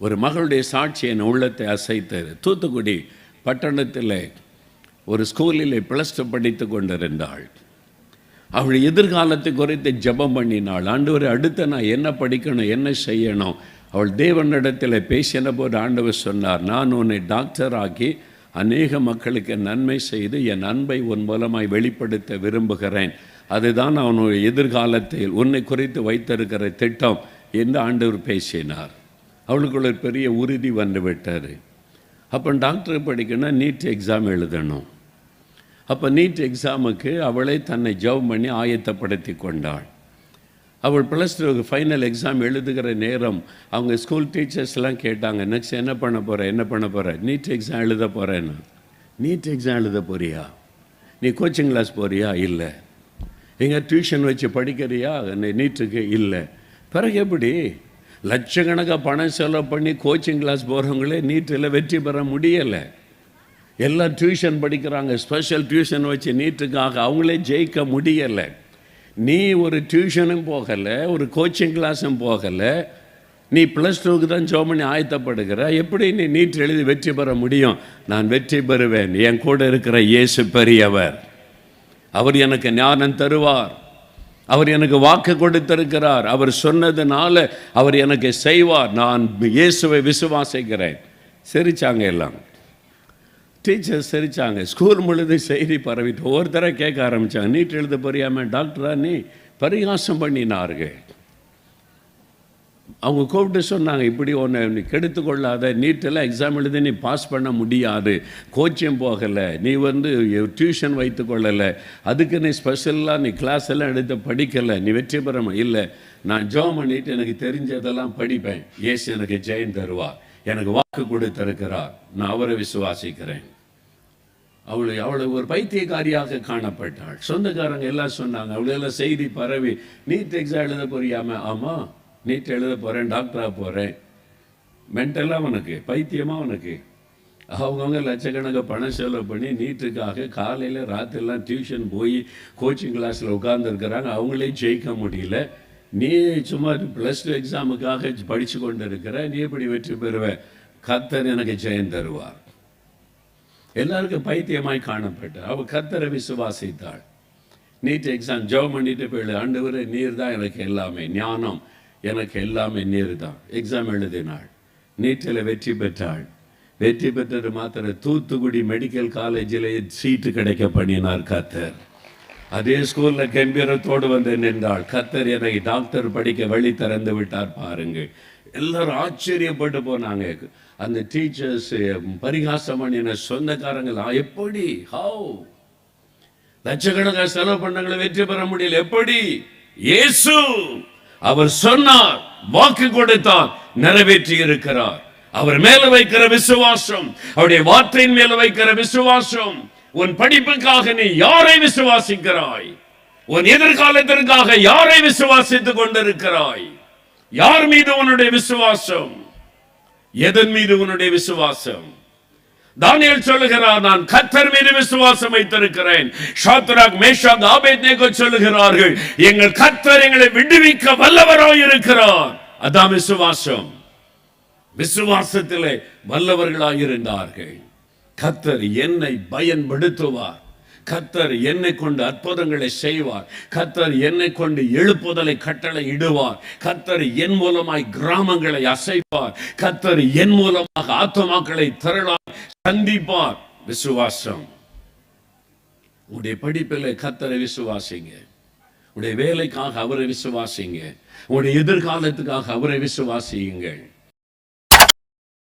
ஒரு மகளுடைய சாட்சி என் உள்ளத்தை அசைத்தது. தூத்துக்குடி பட்டணத்தில் ஒரு ஸ்கூலில் ப்ளஸ் டூ படித்து கொண்டிருந்தாள். அவள் எதிர்காலத்தை குறித்து ஜெபம் பண்ணினாள். ஆண்டவர் அடுத்து நான் என்ன படிக்கணும் என்ன செய்யணும்? அவள் தேவனிடத்தில் பேசின போது ஆண்டவர் சொன்னார் நான் உன்னை டாக்டர் ஆக்கி அநேக மக்களுக்கு நன்மை செய்து என் அன்பை உன் மூலமாய் வெளிப்படுத்த விரும்புகிறேன். அதுதான் அவனுடைய எதிர்காலத்தில் உன்னை குறித்து வைத்திருக்கிற திட்டம் என்று ஆண்டவர் பேசினார். அவளுக்குள்ள ஒரு பெரிய உறுதி வந்து விட்டார். அப்போ டாக்டர் படிக்கணும்னா நீட் எக்ஸாம் எழுதணும். அப்போ நீட் எக்ஸாமுக்கு அவளே தன்னை ஜவ் பண்ணி ஆயத்தப்படுத்தி கொண்டாள். அவள் ப்ளஸ் டூ ஃபைனல் எக்ஸாம் எழுதுகிற நேரம் அவங்க ஸ்கூல் டீச்சர்ஸ்லாம் கேட்டாங்க நெக்ஸ்ட் என்ன பண்ண போகிற என்ன பண்ண போகிற நீட் எக்ஸாம் எழுத போகிறேன்னு நீட் எக்ஸாம் எழுத போறியா? நீ கோச்சிங் கிளாஸ் போறியா? இல்லை. எங்கே டியூஷன் வச்சு படிக்கிறியா? நீ நீட்டுக்கு இல்லை. பிறகு எப்படி? லட்சக்கணக்காக பணம் செலவு பண்ணி கோச்சிங் கிளாஸ் போகிறவங்களே நீட்டில் வெற்றி பெற முடியலை. எல்லாம் டியூஷன் படிக்கிறாங்க ஸ்பெஷல் டியூஷன் வச்சு நீட்டுக்காக அவங்களே ஜெயிக்க முடியலை. நீ ஒரு டியூஷனும் போகலை ஒரு கோச்சிங் கிளாஸும் போகலை. நீ ப்ளஸ் டூக்கு தான் ஜோ பண்ணி ஆயத்தப்படுகிற. எப்படி நீ நீட் எழுதி வெற்றி பெற முடியும்? நான் வெற்றி பெறுவேன். என் கூட இருக்கிற இயேசு பெரியவர். அவர் எனக்கு ஞானம் தருவார். அவர் எனக்கு வாக்கு கொடுத்திருக்கிறார். அவர் சொன்னதுனால அவர் எனக்கு செய்வார். நான் இயேசுவை விசுவாசிக்கிறேன். சிரித்தாங்க எல்லாம். டீச்சர்ஸ் சிரித்தாங்க ஸ்கூல் முழுது செய்தி பரவிட்டு ஒவ்வொருத்தரை கேட்க ஆரம்பித்தாங்க நீட் எழுத போறியாம டாக்டரா நீ பரிகாசம் பண்ணினார்கள் அவங்க கூப்பிட்டு சொன்னாங்க இப்படி ஒன்று நீ கெடுத்து கொள்ளாத நீட்டெல்லாம் எக்ஸாம் எழுதி நீ பாஸ் பண்ண முடியாது கோச்சிங் போகலை நீ வந்து டியூஷன் வைத்து கொள்ளலை அதுக்கு நீ ஸ்பெஷலாக நீ கிளாஸ் எல்லாம் எடுத்து படிக்கலை நீ வெற்றி பெற இல்லை நான் ஜோம் பண்ணிட்டு எனக்கு தெரிஞ்சதெல்லாம் படிப்பேன். ஏசு எனக்கு ஜெயம் தருவா எனக்கு வாக்கு கொடுத்திருக்கிறார். நான் அவரை விசுவாசிக்கிறேன். அவளை அவளை ஒரு பைத்தியக்காரியாக காணப்பட்டாள். சொந்தக்காரங்க எல்லாம் சொன்னாங்க அவளெல்லாம் செய்தி பரவி நீட் எக்ஸாம் எழுத புரியாமல் ஆமாம் நீட் எழுத போகிறேன் டாக்டராக போகிறேன் மென்டலாக உனக்கு பைத்தியமாக உனக்கு. அவங்கவுங்க லட்சக்கணக்காக பணம் செலவு பண்ணி நீட்டுக்காக காலையில் ராத்திரிலாம் டியூஷன் போய் கோச்சிங் கிளாஸில் உட்காந்துருக்கிறாங்க அவங்களே ஜெயிக்க முடியல. நீ சும்மா ப்ளஸ் டூ எக்ஸாமுக்காக படித்து கொண்டு இருக்கிற நீ எப்படி வெற்றி பெறுவ? கத்தர் எனக்கு ஜெயம் தருவார். எல்லாருக்கும் பைத்தியமாய் காணப்பட்டார். அவள் கத்தரை விசுவாசித்தாள் நீட் எக்ஸாம் ஜெபம் பண்ணிட்டு போயிடு. ஆண்டவரே நீர் தான் எனக்கு எல்லாமே. ஞானம். எனக்கு எல்லாமே நீர் தான் எக்ஸாம் எழுதினாள். நீட்டில் வெற்றி பெற்றாள். வெற்றி பெற்றது மாத்திர தூத்துக்குடி மெடிக்கல் காலேஜில் சீட்டு கிடைக்க பண்ணினார் கத்தர். அதே ஸ்கூலில் கம்பீரத்தோடு வந்து நின்றாள். கத்தர் எனக்கு டாக்டர் படிக்க வழி திறந்து விட்டார் பாருங்கள். எல்லாரும் ஆச்சரியப்பட்டு போனாங்க. அந்த டீச்சர்ஸ் பரிகாசம் பண்ணின சொந்தக்காரங்களா எப்படி? ஹவு லட்சக்கணக்காக செலவு பண்ணங்களை வெற்றி பெற முடியல. எப்படி? இயேசு! அவர் சொன்னார் வாக்கு கொடுத்தார் நிறைவேற்றி இருக்கிறார் அவர் மேல வைக்கிற விசுவாசம் அவருடைய வார்த்தையின் மேல வைக்கிற விசுவாசம் உன் படிப்புக்காக நீ யாரை விசுவாசிக்கிறாய்? உன் எதிர்காலத்திற்காக யாரை விசுவாசித்துக் கொண்டிருக்கிறாய்? யார் மீது உன்னுடைய விசுவாசம்? எதன் மீது உன்னுடைய விசுவாசம்? தானியல் சொல்லுகிறார் நான் கத்தர் மீது விசுவாசம் வைத்திருக்கிறேன். ஷாத்ராக் மேஷாக் ஆபேத்நேகோ சொல்லுகிறார்கள் எங்கள் கத்தர் எங்களை விடுவிக்க வல்லவரோ இருக்கிறார். அதான் விசுவாசம். விசுவாசத்திலே வல்லவர்களாக இருந்தார்கள் கத்தர் என்னை பயன்படுத்துவார். கத்தர் என்னை கொண்டு அற்புதங்களை செய்வார். கத்தர் என்னை கொண்டு எழுப்புதலை கட்டளை இடுவார். கத்தர் என் மூலமாய் கிராமங்களை அசைப்பார். கத்தர் என் மூலமாக ஆத்மாக்களை திரளார் சந்திப்பார். விசுவாசம். உடைய படிப்பில் கத்தரை விசுவாசிங்க. உடைய வேலைக்காக அவரை விசுவாசிங்க. உடைய எதிர்காலத்துக்காக அவரை விசுவாசியுங்கள்.